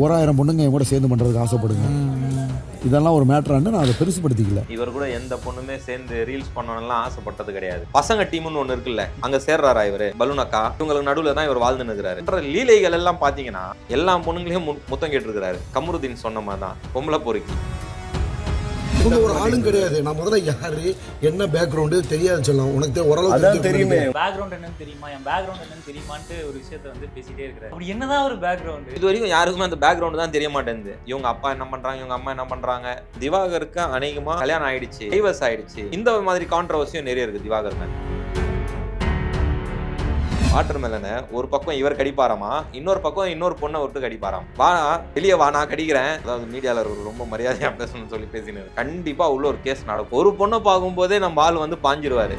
ஓராயிரம் பொண்ணுங்க என் கூட சேர்ந்து பண்ணுறதுக்கு ஆசைப்படுங்க. இதெல்லாம் ஒரு மேட்ரான்னு நான் அதை பெருசுப்படுத்திக்கல. இவர் கூட எந்த பொண்ணுமே சேர்ந்து ரீல்ஸ் பண்ணணும்லாம் ஆசைப்பட்டது கிடையாது. பசங்க டீம்னு ஒன்று இருக்குல்ல அங்க சேர்றாரா இவரு? பலூனக்கா இவங்களுக்கு நடுவில் தான் இவர் வாழ்ந்து நிற்கிறாரு லீலைகள் எல்லாம் பார்த்தீங்கன்னா எல்லா பொண்ணுங்களையும் முத்தம் கேட்டிருக்கிறாரு. கமருதீன் சொன்ன மாதிரி தான் பொம்பளை பொறுக்கி. இவங்க ஒரு ஆளும் கிடையாது. நான் முதல்ல யாரு என்ன பேக்ரவுண்டு தெரியாது சொல்லலாம். உனக்கு தெ- ஓரளவு அதான் தெரியுமே. பேக்ரவுண்ட் என்னன்னு தெரியுமா? என் பேக்ரவுண்ட் என்னன்னு தெரியுமான்ட்டு ஒரு விஷயத்த வந்து பேசிட்டே இருக்கிறாரு. அப்படி என்னதான் ஒரு பேக்ரவுண்ட் இது வரைக்கும் யாருக்குமே அந்த பேக்ரவுண்ட் தான் தெரிய மாட்டேங்குது. இவங்க அப்பா என்ன பண்றாங்க இவங்க அம்மா என்ன பண்றாங்க? திவாகருக்கு அநேகமா கல்யாணம் ஆயிடுச்சு டைவர்ஸ் ஆயிடுச்சு. இந்த மாதிரி கான்ட்ரவர்சியும் நிறைய இருக்கு திவாகர் மேல வாட்டர் மெலனை ஒரு பக்கம் இவர் கடிப்பாராமா இன்னொரு பக்கம் இன்னொரு பொண்ணை விட்டு கடிப்பாராம். வா வெளியே வா நான் கடிக்கிறேன். அதாவது மீடியால ஒரு ரொம்ப மரியாதையா பேசணும்னு சொல்லி பேசினாரு கண்டிப்பா உள்ள ஒரு கேஸ் நடக்கும். ஒரு பொண்ணை பார்க்கும்போதே நம்ம ஆள் வந்து பாஞ்சிருவாரு.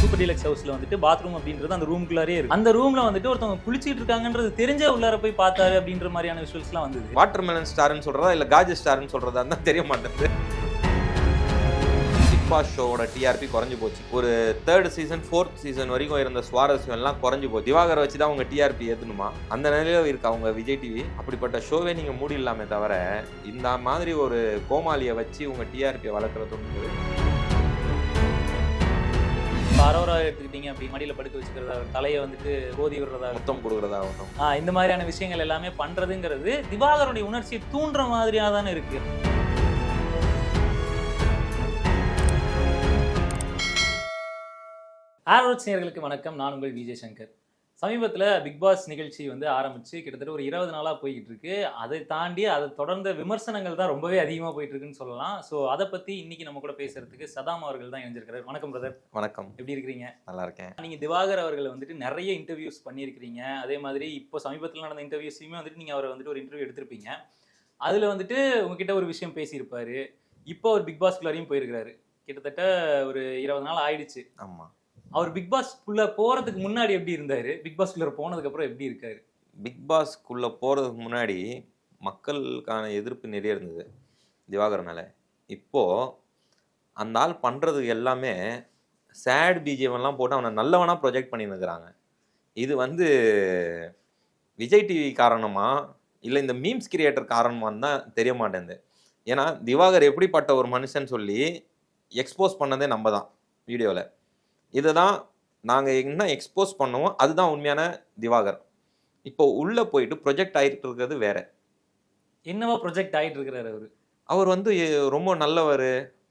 சூப்பர் டீலக்ஸ் ஹவுஸ்ல வந்துட்டு பாத்ரூம் அப்படின்றது அந்த ரூம்குள்ளாரே இருக்கு. அந்த ரூம்ல வந்துட்டு ஒருத்தவங்க குளிச்சிட்டு இருக்காங்கன்றது தெரிஞ்ச உள்ளார போய் பார்த்தாரு அப்படின்ற மாதிரியான விஷுவல்ஸ்லாம் வந்தது. வாட்டர் மெலன் ஸ்டார்னு சொல்றதா இல்ல காஜ் ஸ்டார்னு சொல்றதா தான் தெரிய மாட்டேங்குது. பிக் பாஸ் ஷோவோட டிஆர்பி குறைஞ்சு போச்சு. ஒரு தேர்ட் சீசன் ஃபோர்த் சீசன் வரைக்கும் இருந்த சுவாரஸ்யம் எல்லாம் குறைஞ்சு போச்சு. திவாகரை வச்சு தான் உங்க டிஆர்பி ஏத்தணுமா? அந்த நிலையில இருக்கு அவங்க விஜய் டிவி அப்படிப்பட்ட ஷோவே நீங்க மூடிடலாமே தவிர இந்த மாதிரி ஒரு கோமாளியை வச்சு உங்க டிஆர்பியை வளர்க்குறது அரோரா எடுத்துக்கிட்டீங்க அப்படி மடியில படுக்க வச்சுக்கிறதா தலையை வந்துட்டு கோதி விடுறதா மொத்தம் கொடுக்குறதாகட்டும் ஆ, இந்த மாதிரியான விஷயங்கள் எல்லாமே பண்றதுங்கிறது திவாகருடைய உணர்ச்சியை தூண்டுற மாதிரியா தானே இருக்கு. ஆரோட்ஸ் நேயர்களுக்கு வணக்கம். நான் உங்கள் விஜய் சங்கர். சமீபத்தில் பிக் பாஸ் நிகழ்ச்சி வந்து ஆரம்பிச்சு கிட்டத்தட்ட ஒரு இருபது நாளாக போய்கிட்டு இருக்கு. அதை தாண்டி அதை தொடர்ந்த விமர்சனங்கள் தான் ரொம்பவே அதிகமாக போயிட்டு இருக்குன்னு சொல்லலாம். ஸோ அதை பற்றி இன்னைக்கு நம்ம கூட பேசுறதுக்கு சதாம் அவர்கள் தான் இணைஞ்சிருக்காரு. வணக்கம் பிரதர் வணக்கம். எப்படி இருக்கிறீங்க? நல்லா இருக்கேன். நீங்க திவாகர் அவர்களை வந்துட்டு நிறைய இன்டர்வியூஸ் பண்ணியிருக்கிறீங்க. அதே மாதிரி இப்போ சமீபத்தில் நடந்த இன்டர்வியூஸையுமே வந்துட்டு நீங்க அவரை வந்துட்டு ஒரு இன்டர்வியூ எடுத்திருப்பீங்க. அதுல வந்துட்டு உங்ககிட்ட ஒரு விஷயம் பேசியிருப்பாரு. இப்போ அவர் பிக் பாஸ்குள்ளாரையும் போயிருக்கிறாரு. கிட்டத்தட்ட ஒரு இருபது நாள் ஆயிடுச்சு. ஆமா. அவர் பிக் பாஸ்க்குள்ள போறதுக்கு முன்னாடி எப்படி இருந்தாரு? பிக் பாஸ்குள்ள போனதுக்கு அப்புறம் எப்படி இருக்காரு? பிக் பாஸ்க்குள்ளே போகிறதுக்கு முன்னாடி மக்களுக்கான எதிர்ப்பு நிறைய இருந்தது திவாகரனால இப்போ இப்போது அந்த ஆள் பண்ணுறது எல்லாமே சேட் பிஜிஎம்லாம் போட்டு அவனை நல்லவனா ப்ரொஜெக்ட் பண்ணியிருக்கிறாங்க இது வந்து விஜய் டிவி காரணமா இல்லை இந்த மீம்ஸ் கிரியேட்டர் காரணமான்னு தான் தெரிய மாட்டேங்குது. ஏன்னா திவாகர் எப்படிப்பட்ட ஒரு மனுஷன் சொல்லி எக்ஸ்போஸ் பண்ணதே நம்ம தான் வீடியோவில் இதை தான் நாங்கள் என்ன எக்ஸ்போஸ் பண்ணுவோம் அதுதான் உண்மையான திவாகர். இப்போ உள்ள போயிட்டு ப்ரொஜெக்ட் ஆகிட்டு இருக்கிறது வேற. என்னவா ப்ரொஜெக்ட் ஆயிட்டு இருக்கிறாரு அவரு. அவர் வந்து ரொம்ப நல்லவர்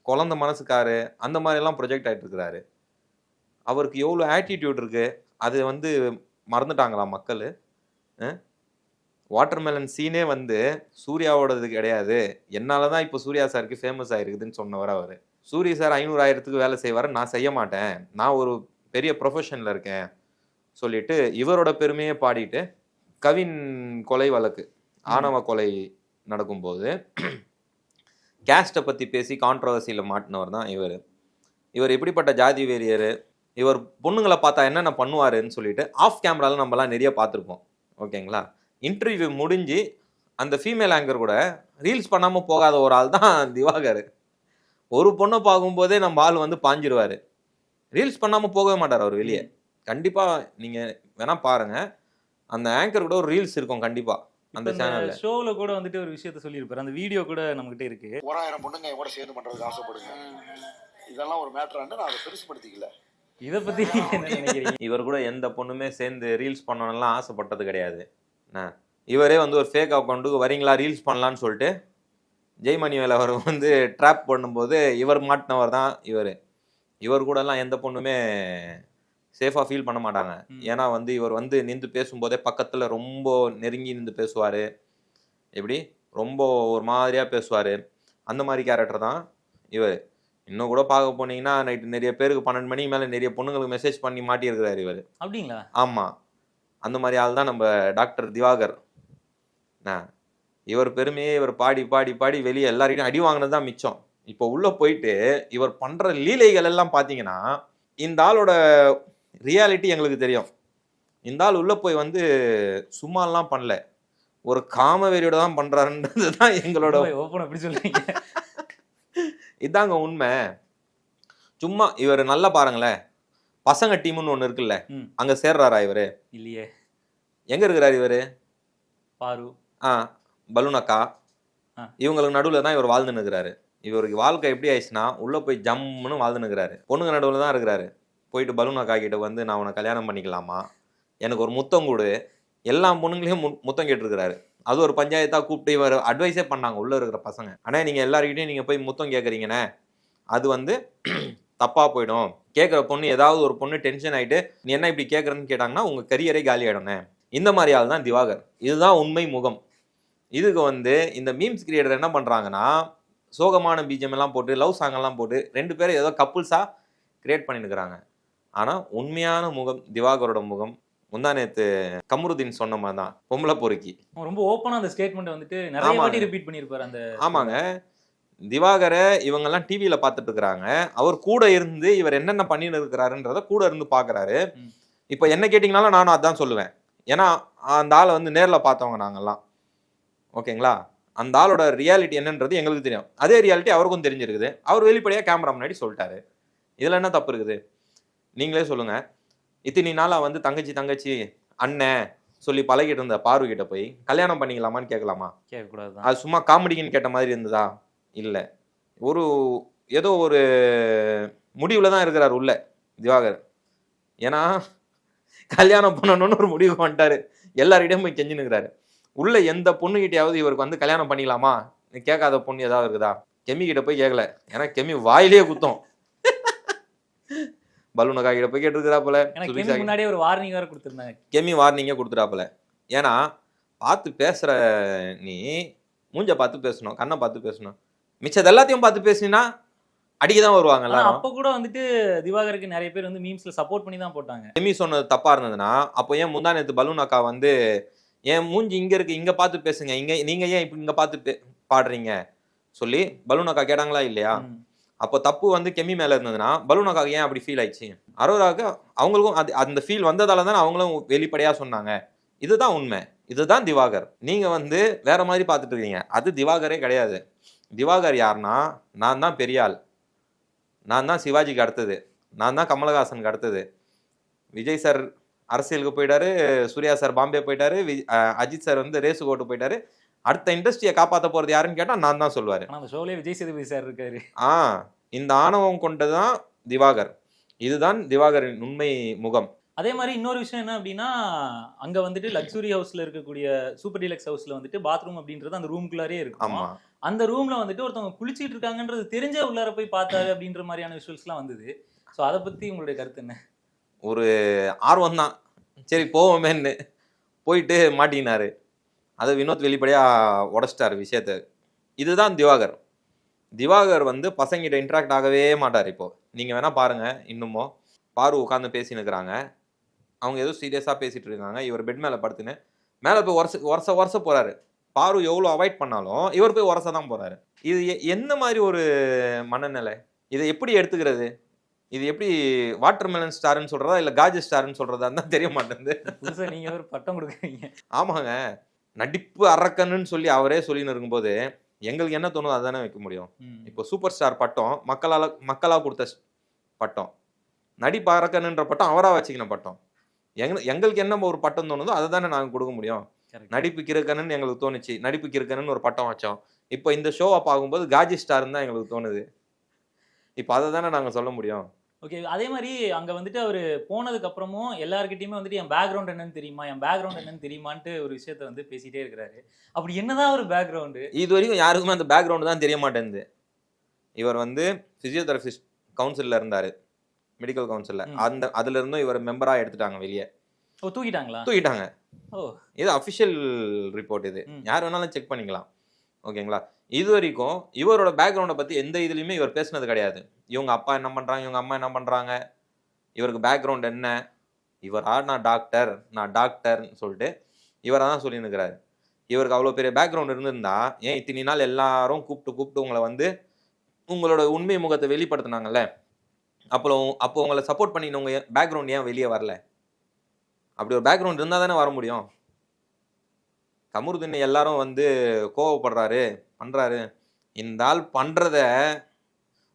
குழந்த மனசுக்காரு அந்த மாதிரிலாம் ப்ரொஜெக்ட் ஆகிட்டு இருக்கிறாரு அவருக்கு எவ்வளோ ஆட்டிடியூட் இருக்கு அது வந்து மறந்துட்டாங்களா மக்கள்? வாட்டர்மெலன் சீனே வந்து சூர்யாவோடது கிடையாது. என்னால தான் இப்போ சூர்யா சாருக்கு ஃபேமஸ் ஆயிருக்குதுன்னு சொன்னவர் அவர். சூரிய சார் ஐநூறு ஆயிரத்துக்கு வேலை செய்வார் நான் செய்ய மாட்டேன். நான் ஒரு பெரிய ப்ரொஃபஷனில் இருக்கேன் சொல்லிட்டு இவரோட பெருமையை பாடிட்டு கவின் கொலை வழக்கு ஆணவ கொலை நடக்கும்போது கேஸ்ட்டை பற்றி பேசி கான்ட்ரவர்சியில் மாட்டினவர் தான் இவர். இவர் எப்படிப்பட்ட ஜாதி வெறியர் இவர் பொண்ணுங்களை பார்த்தா என்னென்ன பண்ணுவாருன்னு சொல்லிட்டு ஆஃப் கேமரால நம்மலாம் நிறைய பார்த்துருப்போம். ஓகேங்களா? இன்டர்வியூ முடிஞ்சு அந்த ஃபீமேல் ஆங்கர் கூட ரீல்ஸ் பண்ணாமல் போகாத ஒரு ஆள் தான் திவாகர். ஒரு பொண்ணை பார்க்கும்போதே நம்ம ஆள் வந்து பாஞ்சிருவாரு. ரீல்ஸ் பண்ணாமல் போகவே மாட்டார் அவர் வெளியே. கண்டிப்பாக நீங்கள் வேணால் பாருங்க. அந்த ஆங்கர் கூட ஒரு ரீல்ஸ் இருக்கும் கண்டிப்பாக அந்த சேனலில் ஷோல கூட வந்துட்டு ஒரு விஷயத்த சொல்லியிருப்பாரு. அந்த வீடியோ கூட நம்மகிட்ட இருக்கு. ஒரு ஆயிரம் பொண்ணுங்க கூட சேர்ந்து பண்ணுறதுக்கு ஆசைப்படுங்க. இதெல்லாம் ஒரு மேட்ரான்னு நான் அதை பெருசுப்படுத்திக்கல. இதை பத்தி நினைக்கிறீங்க? இவர் கூட எந்த பொண்ணுமே சேர்ந்து ரீல்ஸ் பண்ணணும்லாம் ஆசைப்பட்டது கிடையாது. இவரே வந்து ஒரு ஃபேக் அக்கௌண்ட்டுக்கு வரீங்களா? ரீல்ஸ் பண்ணலான்னு சொல்லிட்டு ஜெய்மணி வேலை அவர் வந்து ட்ராப் பண்ணும்போது இவர் மாட்டினவர் தான் இவர். இவர் கூடலாம் எந்த பொண்ணுமே சேஃபாக ஃபீல் பண்ண மாட்டாங்க. ஏன்னா வந்து இவர் வந்து நின்று பேசும்போதே பக்கத்தில் ரொம்ப நெருங்கி நின்று பேசுவார். எப்படி? ரொம்ப ஒரு மாதிரியாக பேசுவார். அந்த மாதிரி கேரக்டர் தான் இவர். இன்னும் கூட பார்க்க போனீங்கன்னா நைட்டு நிறைய பேருக்கு பன்னெண்டு மணிக்கு மேலே நிறைய பொண்ணுங்களுக்கு மெசேஜ் பண்ணி மாட்டியிருக்கிறார் இவர். அப்படிங்களா? ஆமாம் அந்த மாதிரி ஆள் தான் நம்ம டாக்டர் திவாகர். இவர் பெருமையே இவர் பாடி பாடி பாடி வெளியே எல்லாரையும் அடி வாங்கினது தான் மிச்சம். இப்போ உள்ள போயிட்டு இவர் பண்ற லீலைகள் எல்லாம் பார்த்தீங்கன்னா இந்த ஆளோட ரியாலிட்டி எங்களுக்கு தெரியும். இந்த ஆள் உள்ள போய் வந்து சும்மாலாம் பண்ணல. ஒரு காமவெறியோட தான் பண்றாருன்றது தான் எங்களோட ஓப்பன் அப்படி சொல்றீங்க? இதாங்க உண்மை. சும்மா இவர் நல்லா பாருங்களேன். பசங்க டீம்னு ஒன்று இருக்குல்ல. அங்க சேர்றாரா இவரு? இல்லையே. எங்க இருக்கிறாரு இவரு? பாரு. ஆ. பலூனக்கா ஆ. இவங்களுக்கு நடுவில் தான் இவர் வாழ்ந்துன்னு இருக்கிறாரு இவருக்கு வாழ்க்கை எப்படி ஆயிடுச்சுன்னா உள்ளே போய் ஜம்முன்னு வாழ்ந்துன்னு இருக்கிறாரு பொண்ணுங்க நடுவில் தான் இருக்கிறாரு. போயிட்டு பலூனக்கா கிட்ட வந்து நான் உன்னை கல்யாணம் பண்ணிக்கலாமா? எனக்கு ஒரு முத்தம் கொடு. எல்லா பொண்ணுங்களையும் மு- முத்தம் கேட்டிருக்கிறாரு. அது ஒரு பஞ்சாயத்தாக கூப்பிட்டு இவர் அட்வைஸே பண்ணாங்க உள்ளே இருக்கிற பசங்க. ஆனால் நீங்கள் எல்லாருக்கிட்டையும் நீங்கள் போய் முத்தம் கேட்குறீங்கண்ணே. அது வந்து தப்பாக போயிடும். கேட்குற பொண்ணு ஏதாவது ஒரு பொண்ணு டென்ஷன் ஆகிட்டு நீ என்ன இப்படி கேட்குறேன்னு கேட்டாங்கன்னா உங்கள் கரியரே காலி இந்த மாதிரி ஆள் தான் திவாகர். இதுதான் உண்மை முகம். இதுக்கு வந்து இந்த மீம்ஸ் கிரியேட்டர் என்ன பண்ணுறாங்கன்னா சோகமான பீஜம் எல்லாம் போட்டு லவ் சாங் எல்லாம் போட்டு ரெண்டு பேரும் ஏதோ கப்புள்ஸாக கிரியேட் பண்ணிருக்கிறாங்க ஆனால் உண்மையான முகம் திவாகரோட முகம் முந்தா நேத்து கமருதீன் சொன்ன மாதிரி தான் பொம்பளை பொறுக்கி. ரொம்ப ஓப்பனா அந்த ஸ்டேட்மெண்ட் வந்துட்டு நிறைய. வாட்டி ரிப்பீட் பண்ணிருப்பாரு அந்த ஆமாங்க. திவாகரை இவங்கெல்லாம் டிவியில் பார்த்துட்டு இருக்கிறாங்க. அவர் கூட இருந்து இவர் என்னென்ன பண்ணின்னு இருக்கிறாருன்றத கூட இருந்து பார்க்குறாரு. இப்போ என்ன கேட்டிங்கனாலும் நானும் அதான் சொல்லுவேன். ஏன்னா அந்த ஆளை வந்து நேரில் பார்த்தவங்க நாங்கெல்லாம். ஓகேங்களா? அந்த ஆளோட ரியாலிட்டி என்னன்றது எங்களுக்கு தெரியும். அதே ரியாலிட்டி அவருக்கும் தெரிஞ்சிருக்குது. அவர் வெளிப்படையாக கேமரா முன்னாடி சொல்லிட்டாரு. இதில் என்ன தப்பு இருக்குது? நீங்களே சொல்லுங்கள் இத்தனை நாளாக வந்து தங்கச்சி தங்கச்சி அண்ணன் சொல்லி பழகிட்டு இருந்த பார்வை கிட்ட போய் கல்யாணம் பண்ணிக்கலாமான்னு கேட்கலாமா கேட்க கூடாது அது சும்மா காமெடிக்குன்னு கேட்ட மாதிரி இருந்ததா? இல்லை. ஒரு ஏதோ ஒரு முடிவில் தான் இருக்கிறார் உள்ள திவாகர். ஏன்னா கல்யாணம் பண்ணணும்னு ஒரு முடிவுக்கு வந்துட்டாரு. எல்லாரிடையும் போய் கெஞ்சி நிற்கிறாரு உள்ள எந்த பொண்ணுகிட்டயாவது இவருக்கு வந்து கல்யாணம் பண்ணிக்கலாமா? நீ கேட்காத பொண்ணு ஏதாவது இருக்குதா? கெமி கிட்ட போய் கேட்கல. ஏன்னா கெமி வாயிலேயே குத்தம். பலூனக்கா கிட்ட போய் கேட்டிருக்கிறாப்புல ஏன்னா சுபிக்ஷா கேமி கிட்ட- முன்னாடியே ஒரு வார்னிங் வேற கொடுத்திருந்தாங்க. கெமி வார்னிங்கே கொடுத்துட்டாப்புல ஏன்னா பார்த்து பேசுற நீ மூஞ்ச பார்த்து பேசணும் கண்ணை பார்த்து பேசணும். மிச்சது எல்லாத்தையும் பார்த்து பேசினா அடிக்க தான் வருவாங்க அப்ப கூட வந்துட்டு திவாகருக்கு நிறைய பேர் வந்து மீம்ஸ்ல சப்போர்ட் பண்ணி தான் போட்டாங்க. கெமி சொன்னது தப்பா இருந்ததுன்னா அப்போ ஏன் முந்தா நேத்து பலூன் அக்கா வந்து ஏன் மூஞ்சி இங்க இருக்கு இங்க பார்த்து பேசுங்க. இங்க நீங்க ஏன் இப்ப இங்க பார்த்து பே- பாடுறீங்க? சொல்லி பலூன் அக்கா கேட்டாங்களா இல்லையா. அப்போ தப்பு வந்து கெமி மேல இருந்ததுன்னா பலூன் அக்கா ஏன் அப்படி ஃபீல் ஆயிடுச்சு? அரோராவுக்கு அவங்களுக்கும் அது அந்த ஃபீல் வந்ததால தானே அவங்களும் வெளிப்படையா சொன்னாங்க. இதுதான் உண்மை. இதுதான் திவாகர். நீங்க வந்து வேற மாதிரி பார்த்துட்டு இருக்கீங்க. அது திவாகரே கிடையாது. திவாகர் யாருன்னா நான் தான் பெரிய ஆள் நான் தான் சிவாஜிக்கு அடுத்தது. நான் தான் கமலஹாசனுக்கு அடுத்தது. விஜய் சார் அரசியலுக்கு போயிட்டாரு சூர்யா சார் பாம்பே போயிட்டாரு வி- அஜித் சார் வந்து ரேஸு கோட்டு போயிட்டாரு. அடுத்த இண்டஸ்ட்ரியை காப்பாற்ற போறது யாருன்னு கேட்டா நான் தான் சொல்லுவாரு. அந்த ஷோலயே விஜய் சேதுபதி சார் இருக்காரு. ஆ இந்த ஆணவம் கொண்டதுதான் திவாகர். இதுதான் திவாகரின் உண்மை முகம். அதே மாதிரி இன்னொரு விஷயம் என்ன அப்படின்னா அங்க வந்துட்டு லக்ஸுரி ஹவுஸ்ல இருக்கக்கூடிய சூப்பர் டீலக்ஸ் ஹவுஸ்ல வந்துட்டு பாத்ரூம் அப்படின்றது அந்த ரூம்குள்ளாரே இருக்கும். ஆமா. அந்த ரூம்ல வந்துட்டு ஒருத்தவங்க குளிச்சிட்டு இருக்காங்கன்றது தெரிஞ்ச உள்ளார போய் பார்த்தாரு அப்படின்ற மாதிரியான விஷுவல்ஸ்லாம் வந்தது. ஸோ அதை பத்தி உங்களுடைய கருத்து என்ன? ஒரு ஆர்வம் தான் சரி போவோமேன்னு போயிட்டு மாட்டினார் அதை வினோத் வெளிப்படையாக உடச்சிட்டாரு விஷயத்த. இதுதான் திவாகர். திவாகர் வந்து பசங்கிட்ட இன்ட்ராக்ட் ஆகவே மாட்டார் இப்போது நீங்கள் வேணால் பாருங்கள் இன்னுமோ. பாரு உட்காந்து பேசினுக்கிறாங்க. அவங்க ஏதோ சீரியஸாக பேசிகிட்டு இருக்காங்க இவர் பெட் மேலே படுத்துன்னு. மேலே போய் உரச உரச உரச போகிறாரு பாரு எவ்வளோ அவாய்ட் பண்ணாலும் இவர் போய் உரச தான் போகிறாரு இது எ- என்ன மாதிரி ஒரு மனநிலை? இதை எப்படி எடுத்துக்கிறது? இது எப்படி வாட்டர் மெலன் ஸ்டார்னு சொல்றதா இல்ல காஜி ஸ்டார்னு சொல்றதா தான் தெரிய மாட்டேங்குது. புதுசா நீங்க ஒரு பட்டம் கொடுக்குறீங்க. ஆமாங்க. நடிப்பு அரக்கன்னு சொல்லி அவரே சொல்லின்னு இருக்கும்போது எங்களுக்கு என்ன தோணுதோ அதானே வைக்க முடியும். இப்போ சூப்பர் ஸ்டார் பட்டம் மக்களால மக்களா கொடுத்த பட்டம் நடிப்பு அரக்கனுன்ற பட்டம் அவரா வச்சுக்கின பட்டம். எங்க எங்களுக்கு என்ன ஒரு பட்டம் தோணுதோ அதை தானே நாங்கள் கொடுக்க முடியும். நடிப்பு கிறுக்கணுன்னு எங்களுக்கு தோணுச்சு நடிப்பு கிறுக்கணுன்னு ஒரு பட்டம் வச்சோம். இப்போ இந்த ஷோவை பார்க்கும்போது காஜி ஸ்டார்னு தான் எங்களுக்கு தோணுது. இப்போ அதை தானே நாங்கள் சொல்ல முடியும். ஓகே அதே மாதிரி அங்க வந்துட்டு அவரு போனதுக்கு அப்புறமும் எல்லார்கிட்டயுமே வந்துட்டு என் பேக்ரவுண்ட் என்னன்னு தெரியுமா? என் பேக்ரவுண்ட் என்னன்னு தெரியுமான்ட்டு ஒரு விஷயத்த வந்து பேசிட்டே இருக்கிறாரு. அப்படி என்னதான் ஒரு பேக்ரவுண்டு இது வரைக்கும் யாருக்குமே அந்த பேக்ரவுண்டு தான் தெரிய மாட்டேங்குது இவர் வந்து ஃபிசியோதெரபிஸ்ட் கவுன்சிலில் இருந்தார். மெடிக்கல் கவுன்சிலில். அந்த அதுல இருந்தும் இவர் மெம்பராக எடுத்துட்டாங்க வெளியே. ஓ தூக்கிட்டாங்களா? தூக்கிட்டாங்க. ஓ. இது அஃபிஷியல் ரிப்போர்ட் இது. யார் வேணாலும் செக் பண்ணிக்கலாம். ஓகேங்களா? இது வரைக்கும் இவரோட பேக்ரவுண்டை பற்றி எந்த இதுலையுமே இவர் பேசுனது கிடையாது. இவங்க அப்பா என்ன பண்ணுறாங்க இவங்க அம்மா என்ன பண்ணுறாங்க இவருக்கு பேக்ரவுண்ட் என்ன? இவரா நான் டாக்டர் நான் டாக்டர்னு சொல்லிட்டு இவரை தான் சொல்லியிருக்கிறாரு இவருக்கு அவ்வளோ பெரிய பேக்ரவுண்ட் இருந்திருந்தா ஏன் இத்தனை நாள் எல்லாரும் கூப்பிட்டு கூப்பிட்டு உங்களை வந்து உங்களோட உண்மை முகத்தை வெளிப்படுத்தினாங்கல்ல? அப்போ அப்போ உங்களை சப்போர்ட் பண்ணினவங்க பேக்ரவுண்ட் ஏன் வெளியே வரல? அப்படி ஒரு பேக்ரவுண்ட் இருந்தால் தானே வர முடியும்? கமருதீன் எல்லாரும் வந்து கோவப்படுறாரு. பண்றாரு. இந்த ஆள் பண்றத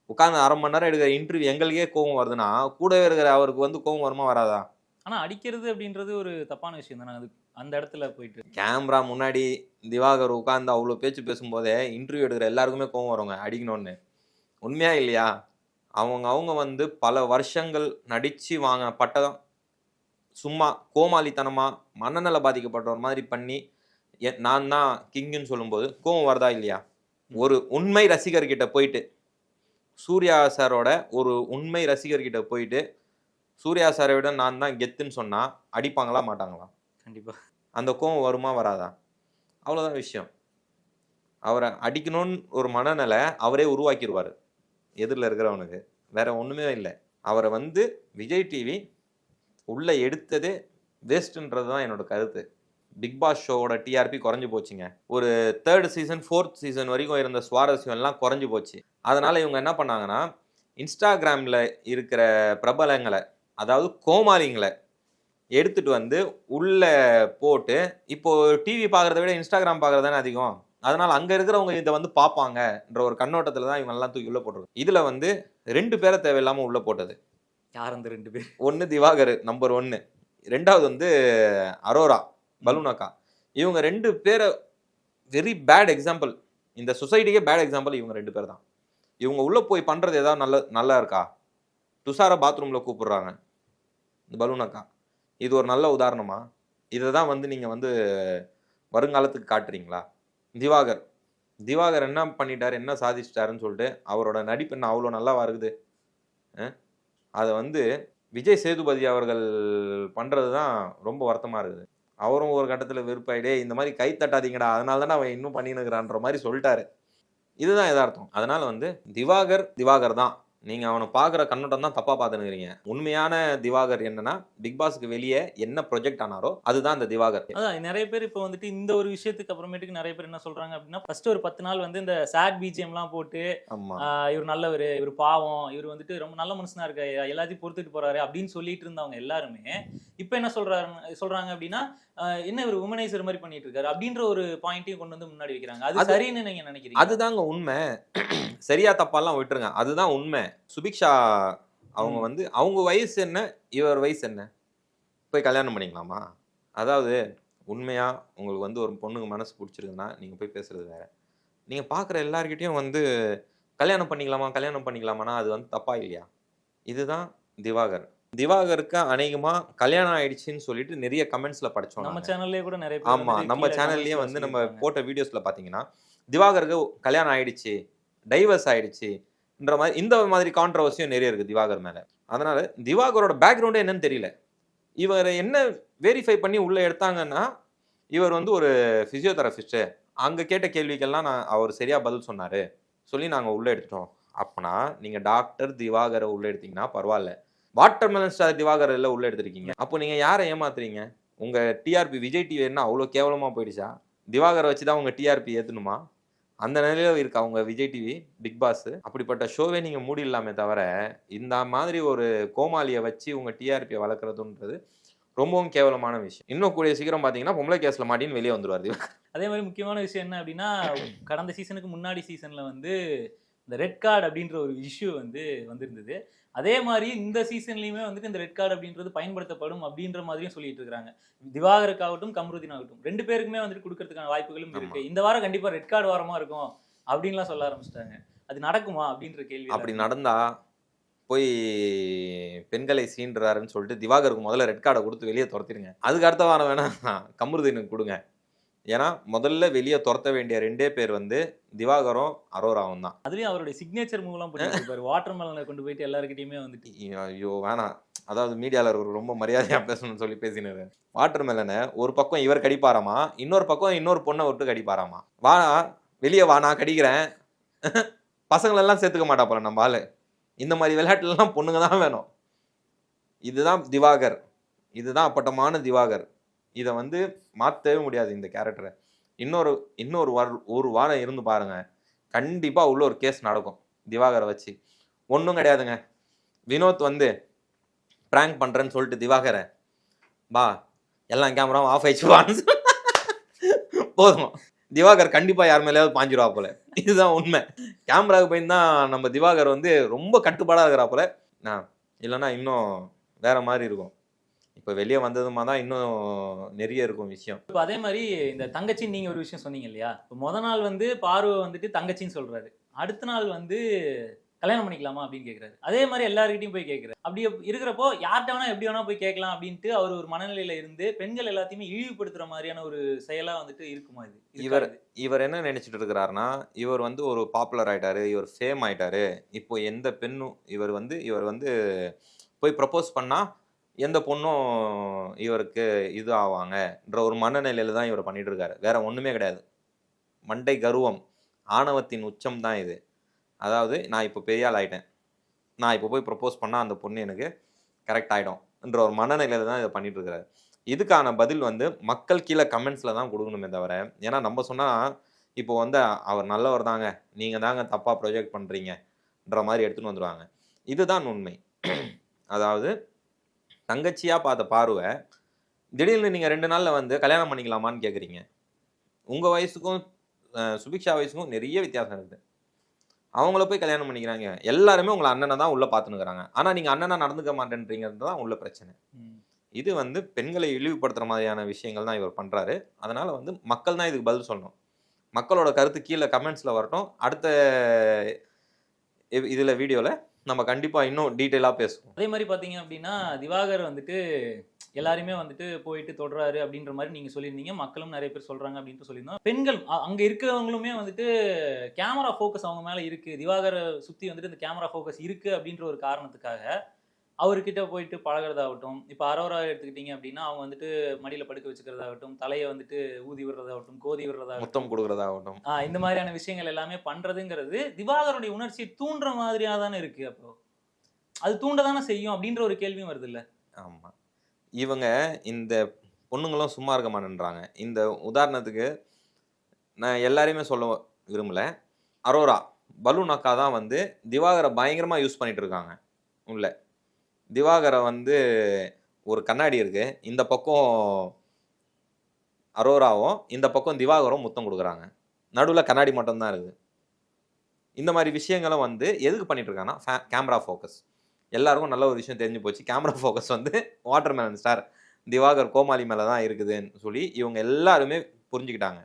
உட்காந்து அரை மணி நேரம் எடுக்கிற இன்டர்வியூ எங்களுக்கே கோவம் வருதுன்னா கூடவே இருக்கிற அவருக்கு வந்து கோவம் வருமா வராதா? ஆனா அடிக்கிறது அப்படின்றது ஒரு தப்பான விஷயம் தானே. அது அந்த இடத்துல போயிட்டு. கேமரா முன்னாடி திவாகர் உட்காந்து அவ்வளோ பேச்சு பேசும்போதே இன்டர்வியூ எடுக்கிற எல்லாருக்குமே கோவம் வருங்க அடிக்கணும்னு. உண்மையா இல்லையா? அவங்க அவங்க வந்து பல வருஷங்கள் நடிச்சு வாங்கின பட்டம் சும்மா கோமாளித்தனமா மனநல பாதிக்கப்பட்ட மாதிரி பண்ணி நான் தான் கிங்குன்னு சொல்லும்போது கோவம் வருதா இல்லையா? ஒரு உண்மை ரசிகர்கிட்ட போயிட்டு சூர்யா சாரோட ஒரு உண்மை ரசிகர்கிட்ட போயிட்டு சூர்யா சாரை விட நான் தான் கெத்துன்னு சொன்னா அடிப்பாங்களா மாட்டாங்களா? கண்டிப்பா. அந்த கோவம் வருமா வராதா? அவ்வளோதான் விஷயம். அவரை அடிக்கணும்னு ஒரு மனநிலை அவரே உருவாக்கிடுவார் எதிரில் இருக்கிறவனுக்கு. வேற ஒன்றுமே இல்லை. அவரை வந்து விஜய் டிவி உள்ளே எடுத்ததே வேஸ்ட்டுன்றது தான் என்னோட கருத்து. பிக் பாஸ் ஷோவோட டிஆர்பி குறைஞ்சு போச்சுங்க. ஒரு தேர்ட் சீசன் ஃபோர்த் சீசன் வரைக்கும் இருந்த சுவாரஸ்யம் எல்லாம் குறைஞ்சு போச்சு. அதனால இவங்க என்ன பண்ணாங்கன்னா இன்ஸ்டாகிராமில் இருக்கிற பிரபலங்களை அதாவது கோமாளிங்களை எடுத்துட்டு வந்து உள்ள போட்டு இப்போ டிவி பார்க்கறத விட இன்ஸ்டாகிராம் பார்க்கறது தானே அதிகம். அதனால அங்க இருக்கிறவங்க இதை வந்து பார்ப்பாங்கன்ற ஒரு கண்ணோட்டத்துல தான் இவங்க எல்லாம் தூக்கி உள்ள போட்டுருக்கு இதுல வந்து ரெண்டு பேரை தேவையில்லாம உள்ள போட்டது. யார் அந்த ரெண்டு பேர்? ஒன்னு திவாகர் நம்பர் ஒன்னு ரெண்டாவது வந்து அரோரா பலூனாக்கா. இவங்க ரெண்டு பேரை வெரி பேட் எக்ஸாம்பிள் இந்த சொசைட்டிக்கே பேட் எக்ஸாம்பிள் இவங்க ரெண்டு பேர் தான். இவங்க உள்ளே போய் பண்ணுறது ஏதாவது நல்ல நல்லா இருக்கா? துஷார பாத்ரூமில் கூப்பிடுறாங்க. இந்த பலூனாக்கா. இது ஒரு நல்ல உதாரணமா? இதை தான் வந்து நீங்கள் வந்து வருங்காலத்துக்கு காட்டுறீங்களா? திவாகர். திவாகர் என்ன பண்ணிட்டார்? என்ன சாதிச்சிட்டாருன்னு சொல்லிட்டு அவரோட நடிப்பு என்ன அவ்வளோ நல்லாவா இருக்குது அதை வந்து விஜய் சேதுபதி அவர்கள் பண்ணுறது தான் ரொம்ப வருத்தமாக இருக்குது. அவரும் ஒரு கட்டத்தில் வெறுப்பாயிடே இந்த மாதிரி கை தட்டாதீங்கடா அதனால தானே அவன் இன்னும் பண்ணினுக்கிறான்ற மாதிரி சொல்லிட்டாரு. இதுதான் யதார்த்தம். அதனால வந்து திவாகர் திவாகர் தான். நீங்க அவனை பார்க்குற கண்ணோட்டம் தான் தப்பா பார்த்துனுக்கிறீங்க உண்மையான திவாகர் என்னன்னா பிக் பாஸ்க்கு வெளியே என்ன ப்ரொஜெக்ட் ஆனாரோ அதுதான் அந்த திவாகர். அதான் நிறைய பேர் இப்போ வந்துட்டு இந்த ஒரு விஷயத்துக்கு அப்புறமேட்டுக்கு நிறைய பேர் என்ன சொல்றாங்க அப்படின்னா ஃபர்ஸ்ட் ஒரு பத்து நாள் வந்து இந்த சாட் பிஜிஎம்லாம் போட்டு ஆமா. ஆஹ் இவர் நல்லவர் இவர் பாவம் இவர் வந்துட்டு ரொம்ப நல்ல மனுஷனா இருக்க எல்லாத்தையும் பொறுத்துட்டு போறாரு அப்படின்னு சொல்லிட்டு இருந்தவங்க எல்லாருமே இப்போ என்ன சொல்றாரு சொல்றாங்க அப்படின்னா என்ன இவர் உமனைசர் மாதிரி பண்ணிட்டு இருக்காரு அப்படின்ற ஒரு பாயிண்ட்டையும் கொண்டு வந்து முன்னாடி வைக்கிறாங்க. அது சரின்னு நீங்க நினைக்கிறீங்க? அதுதாங்க உண்மை. சரியா தப்பாலாம் விட்டுருங்க. அதுதான் உண்மை. சுபிக்ஷா அவங்க. வந்து அவங்க வயசு என்ன? இவர் வயசு என்ன? போய் கல்யாணம் பண்ணிக்கலாமா? அதாவது உண்மையா உங்களுக்கு வந்து ஒரு பொண்ணுக்கு மனசு பிடிச்சிருக்குன்னா நீங்க போய் பேசுறது வேற. நீங்க பாக்குற எல்லார்கிட்டயும் வந்து கல்யாணம் பண்ணிக்கலாமா? கல்யாணம் பண்ணிக்கலாமானா அது வந்து தப்பா இல்லையா? இதுதான் திவாகர். திவாகருக்கு அநேகமா கல்யாணம் ஆயிடுச்சுன்னு சொல்லிட்டு நிறைய கமெண்ட்ஸ்ல படிச்சோம் நம்ம. சேனல்லே கூட நிறைய ஆமா நம்ம சேனல்லயே வந்து நம்ம. போட்ட வீடியோஸ்ல பாத்தீங்கன்னா திவாகருக்கு கல்யாணம் ஆயிடுச்சு டைவர்ஸ் ஆயிடுச்சுன்ற மாதிரி இந்த மாதிரி கான்ட்ரவர்சியும் நிறைய இருக்கு திவாகர் மேல. அதனால திவாகரோட பேக்ரவுண்டே என்னன்னு தெரியல. இவர் என்ன வெரிஃபை பண்ணி உள்ள எடுத்தாங்கன்னா இவர் வந்து ஒரு பிசியோதெரபிஸ்ட் அங்க கேட்ட கேள்விக்கெல்லாம் நான் அவர் சரியா பதில் சொன்னாரு. சொல்லி நாங்க உள்ள எடுத்துட்டோம். அப்பனா நீங்க டாக்டர் திவாகரை உள்ள எடுத்தீங்கன்னா பரவாயில்ல. வாட்டர் மெலன் ஸ்டார் திவாகர் எல்லாம் உள்ள எடுத்திருக்கீங்க. அப்போ நீங்க யாரை ஏமாத்துறீங்க? உங்க டிஆர்பி விஜய் டிவி என்ன அவ்வளோ கேவலமா போயிடுச்சா? திவாகரை வச்சு தான் உங்க டிஆர்பி ஏத்தணுமா? அந்த நிலையில இருக்கா அவங்க விஜய் டிவி பிக் பாஸ் அப்படிப்பட்ட ஷோவே நீங்க மூடிடலாமே தவிர இந்த மாதிரி ஒரு கோமாளியை வச்சு உங்க டிஆர்பியை வளர்க்குறதுன்றது ரொம்பவும் கேவலமான விஷயம். இன்னும் கூடிய சீக்கிரம் பார்த்தீங்கன்னா பொம்பளை கேஸ்ல மாட்டின்னு வெளியே வந்துருவார் திவாகர். அதே மாதிரி முக்கியமான விஷயம் என்ன அப்படின்னா கடந்த சீசனுக்கு முன்னாடி சீசன்ல வந்து இந்த ரெட் கார்டு அப்படின்ற ஒரு இஷ்யூ வந்து வந்திருந்தது. அதே மாதிரி இந்த சீசன்லயுமே வந்துட்டு இந்த ரெட் கார்டு அப்படின்றது பயன்படுத்தப்படும் அப்படின்ற மாதிரியும் சொல்லிட்டு இருக்காங்க திவாகருக்காகட்டும் கமருதீன் ஆகட்டும். ரெண்டு பேருக்குமே வந்துட்டு கொடுக்கறதுக்கான வாய்ப்புகளும் இருக்கு. இந்த வாரம் கண்டிப்பா ரெட் கார்டு வாரமா இருக்கும் அப்படின்லாம் சொல்ல ஆரம்பிச்சிட்டாங்க. அது நடக்குமா அப்படின்ற கேள்வி அப்படி நடந்தா போய் பெண்களை சீண்டுறாருன்னு சொல்லிட்டு திவாகருக்கு முதல்ல ரெட் கார்டை கொடுத்து வெளியே துரத்திடுங்க. அதுக்கு அடுத்த வாரம் வேணா கமருதீனுக்கு கொடுங்க. ஏன்னா முதல்ல வெளியே துரத்த வேண்டிய ரெண்டே பேர் வந்து திவாகரும் அரோராவும் தான். அதுலயும் அவருடைய சிக்னேச்சர் மூவ்லாம் பண்ணிட்டு இருப்பாரு. வாட்டர் மெலனை கொண்டு போயிட்டு எல்லாருக்கிட்டையுமே வந்துட்டு. ஐயோ வேணாம். அதாவது மீடியாவில் இருக்கிற ரொம்ப மரியாதையா பேசணும்னு சொல்லி பேசினாரு. வாட்டர் மெலனை ஒரு பக்கம் இவர் கடிப்பாராமா? இன்னொரு பக்கம் இன்னொரு பொண்ணை விட்டு கடிப்பாராமா? வா வெளியே வா நான் கடிக்கிறேன். பசங்களெல்லாம் சேர்த்துக்க மாட்டா போல நம்ம ஆளு. இந்த மாதிரி விளையாட்டுலலாம் பொண்ணுங்க தான் வேணும். இதுதான் திவாகர். இதுதான் அப்பட்டமான திவாகர். இதை வந்து மாற்றவே முடியாது இந்த கேரக்டரை இன்னொரு இன்னொரு வார ஒரு வாரம் இருந்து பாருங்க. கண்டிப்பாக உள்ள ஒரு கேஸ் நடக்கும். திவாகரை வச்சு. ஒன்றும் கிடையாதுங்க. வினோத் வந்து ப்ராங்க் பண்ணுறேன்னு சொல்லிட்டு திவாகரை பா எல்லா கேமராவும் ஆஃப் ஆயிடுச்சுவான்னு போதும். திவாகர் கண்டிப்பாக யார் மேலேயாவது பாஞ்சிருவா போல. இதுதான் உண்மை. கேமராவுக்கு பயந்து தான் நம்ம திவாகர் வந்து ரொம்ப கட்டுப்பாடாக இருக்கிறா போல. நான் இல்லைன்னா இன்னும் வேற மாதிரி இருக்கும். இப்போ வெளியே வந்ததுமா தான் இன்னும் நிறைய இருக்கும் விஷயம். இப்போ அதே மாதிரி இந்த தங்கச்சின்னு நீங்க ஒரு விஷயம் சொன்னீங்க இல்லையா? இப்போ முத நாள் வந்து பார்வை வந்துட்டு தங்கச்சின்னு சொல்றாரு. அடுத்த நாள் வந்து கல்யாணம் பண்ணிக்கலாமா அப்படின்னு கேக்குறாரு. அதே மாதிரி எல்லாருக்கிட்டையும் போய் கேட்குறாரு அப்படி இருக்கிறப்போ யார்கிட்ட வேணா எப்படி வேணா போய் கேட்கலாம் அப்படின்ட்டு அவர் ஒரு மனநிலையில இருந்து பெண்கள் எல்லாத்தையுமே இழிவுபடுத்துற மாதிரியான ஒரு செயலா வந்துட்டு இருக்குமா இது? இவர். இவர் என்ன நினைச்சிட்டு இருக்கிறாருன்னா இவர் வந்து ஒரு பாப்புலர் ஆயிட்டாரு இவர் ஃபேம் ஆயிட்டாரு. இப்போ எந்த பெண்ணும் இவர் வந்து இவர் வந்து போய் ப்ரப்போஸ் பண்ணா எந்த பொண்ணும் இவருக்கு இது ஆவாங்கன்ற ஒரு மனநிலையில தான் இவர் பண்ணிட்டு இருக்காரு வேற ஒண்ணுமே கிடையாது. மண்டை கர்வம் ஆணவத்தின் உச்சம் தான் இது. அதாவது நான் இப்போ பெரிய ஆள் ஆயிட்டேன். நான் இப்போ போய் ப்ரப்போஸ் பண்ணால் அந்த பொண்ணு எனக்கு கரெக்ட் ஆகிடும்ன்ற ஒரு மனநிலையில தான் இதை பண்ணிட்டு இருக்காரு இதுக்கான பதில் வந்து மக்கள் கீழே கமெண்ட்ஸில் தான் கொடுக்கணுமே தவிர ஏன்னா நம்ம சொன்னால் இப்போ வந்து அவர் நல்லவர் தாங்க. நீங்கள் தாங்க தப்பாக ப்ரொஜெக்ட் பண்ணுறீங்கன்ற மாதிரி எடுத்துன்னு வந்துடுவாங்க இதுதான் உண்மை. அதாவது தங்கச்சியாக பார்த்த பார்வை திடீர்னு நீங்கள் ரெண்டு நாளில் வந்து கல்யாணம் பண்ணிக்கலாமான்னு கேட்குறீங்க உங்கள் வயசுக்கும் சுபிக்ஷா வயசுக்கும் நிறைய வித்தியாசம் இருக்குது அவங்கள போய் கல்யாணம் பண்ணிக்கிறாங்க. எல்லாருமே உங்களை அண்ணனை தான் உள்ளே பார்த்துனுக்குறாங்க ஆனால் நீங்கள் அண்ணனா நடந்துக்க மாட்டேன்றீங்கிறது தான் உள்ள பிரச்சனை. இது வந்து பெண்களை இழிவுபடுத்துற மாதிரியான விஷயங்கள் தான் இவர் பண்றாரு. அதனால வந்து மக்கள் தான் இதுக்கு பதில் சொல்லணும். மக்களோட கருத்து கீழே கமெண்ட்ஸ்ல வரட்டும். அடுத்த இதுல வீடியோல நம்ம கண்டிப்பாக இன்னும் டீட்டெயிலாக பேசுவோம். அதே மாதிரி பார்த்தீங்க அப்படின்னா திவாகர் வந்துட்டு எல்லாருமே வந்துட்டு போயிட்டு தொடுறாரு அப்படின்ற மாதிரி நீங்கள் சொல்லியிருந்தீங்க. மக்களும் நிறைய பேர் சொல்கிறாங்க அப்படின்ட்டு சொல்லியிருந்தோம். பெண்கள் அங்கே இருக்கிறவங்களுமே வந்துட்டு கேமரா ஃபோக்கஸ் அவங்க மேலே இருக்குது திவாகரை சுற்றி வந்துட்டு இந்த கேமரா ஃபோக்கஸ் இருக்குது அப்படின்ற ஒரு காரணத்துக்காக அவர்கிட்ட போயிட்டு பழகிறதாகட்டும் இப்போ அரோரா எடுத்துக்கிட்டீங்க அப்படின்னா அவங்க வந்துட்டு மடியில படுக்க வச்சுக்கிறதாகட்டும் தலையை வந்துட்டு ஊதி விடுறதாகட்டும் கோதி விடுறதாகட்டும். முத்தம் கொடுக்கறதாகட்டும். இந்த மாதிரியான விஷயங்கள் எல்லாமே பண்றதுங்கிறது திவாகருடைய உணர்ச்சியை தூண்டுற மாதிரியா தானே இருக்கு அப்போ. அது தூண்ட தானே செய்யும் அப்படின்ற ஒரு கேள்வியும் வருது இல்ல ஆமா. இவங்க இந்த பொண்ணுங்களும் சும்மா இருக்க மாட்டேன்றாங்க. இந்த உதாரணத்துக்கு நான் எல்லாரையுமே சொல்ல விரும்பல. அரோரா பலூன் அக்கா தான் வந்து திவாகரை பயங்கரமா யூஸ் பண்ணிட்டு இருக்காங்க. உள்ள. திவாகரை வந்து ஒரு கண்ணாடி இருக்கு. இந்த பக்கம் அரோராவும் இந்த பக்கம் திவாகரும் முத்தம் கொடுக்குறாங்க. நடுவில் கண்ணாடி மட்டும்தான் இருக்குது இந்த மாதிரி விஷயங்களும் வந்து எதுக்கு பண்ணிட்டு இருக்காங்கன்னா கேமரா ஃபோக்கஸ். எல்லாருக்கும் நல்ல ஒரு விஷயம் தெரிஞ்சு போச்சு. கேமரா ஃபோக்கஸ் வந்து வாட்டர் மேலன் ஸ்டார் திவாகர் கோமாளி மேலே தான் இருக்குதுன்னு சொல்லி இவங்க எல்லாருமே புரிஞ்சுக்கிட்டாங்க.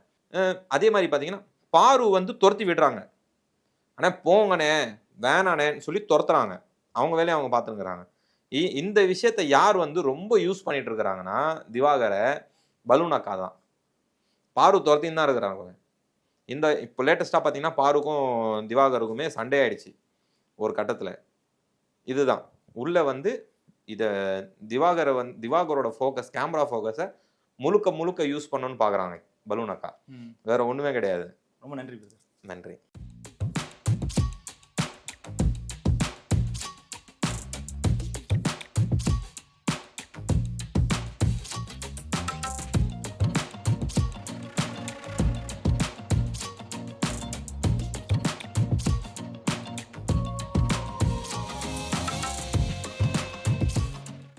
அதே மாதிரி பார்த்தீங்கன்னா பாரு வந்து துரத்தி விடுறாங்க. ஆனால் போங்கண்ணே வேணானேன்னு சொல்லி துரத்துறாங்க. அவங்க வேலையை அவங்க பார்த்துருக்குறாங்க இந்த விஷயத்தை யார் வந்து ரொம்ப யூஸ் பண்ணிட்டு இருக்கிறாங்கன்னா திவாகரை பலூன் அக்கா தான். பாரு துரத்தின்னு தான் இருக்கிறாங்க இந்த இப்போ லேட்டஸ்ட்டாக பார்த்தீங்கன்னா பாருக்கும் திவாகருக்குமே சண்டே ஆயிடுச்சு ஒரு கட்டத்தில். இதுதான். உள்ள வந்து இதை திவாகரை வந்து திவாகரோட ஃபோக்கஸ் கேமரா ஃபோக்கஸை முழுக்க முழுக்க யூஸ் பண்ணணும்னு பார்க்குறாங்க பலூன் அக்கா. வேற ஒன்றுமே கிடையாது. ரொம்ப நன்றி நன்றி.